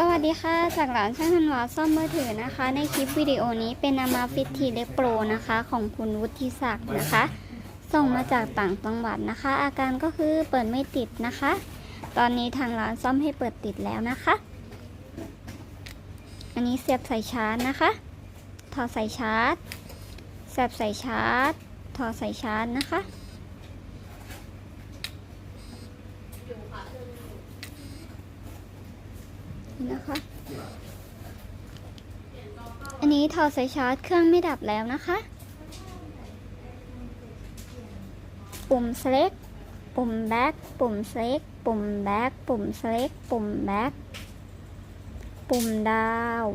สวัสดีค่ะ จากร้านช่างธันวาซ่อมมือถือนะคะ ในคลิปวิดีโอนี้เป็นนามาฟิตทีเล็กโปรนะคะ ของคุณวุฒิศักดิ์นะคะ ส่งมาจากต่างจังหวัดนะคะ อาการก็คือเปิดไม่ติดนะคะ ตอนนี้ทางร้านซ่อมให้เปิดติดแล้วนะคะ อันนี้เสียบสายชาร์จนะคะถอดสายชาร์จเสียบสายชาร์จถอดสายชาร์จนะคะ นี่นะคะ อันนี้ถอดสายชาร์จเครื่องไม่ดับแล้วนะคะ ปุ่ม select ปุ่ม back ปุ่ม select ปุ่ม back ปุ่ม select ปุ่ม back ปุ่มดาว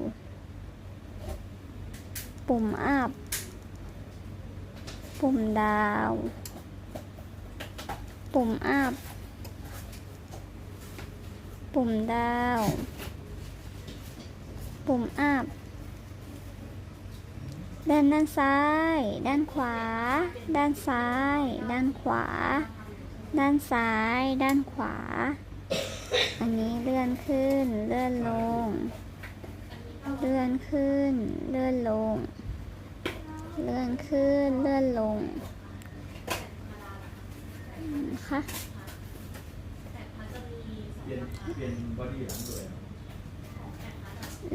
ปุ่ม up ปุ่มดาว ปุ่ม up ปุ่มดาว ปุ่ม up ด้านด้านซ้าย ด้านขวา ด้านซ้าย ด้านขวา ด้านซ้าย ด้านขวา อันนี้เลื่อนขึ้น เลื่อนลง เลื่อนขึ้น เลื่อนลง เลื่อนขึ้น เลื่อนลงนะคะเปลี่ยนเปลี่ยนบอดี้หลังด้วย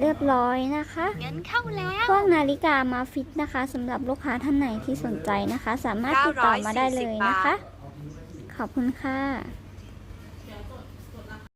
เรียบร้อยนะคะ เงินเข้าแล้วพวกนาฬิกามาฟิตนะคะสำหรับลูกค้าท่านไหนที่สนใจนะคะ สามารถติดต่อมาได้เลยนะคะ ขอบคุณค่ะ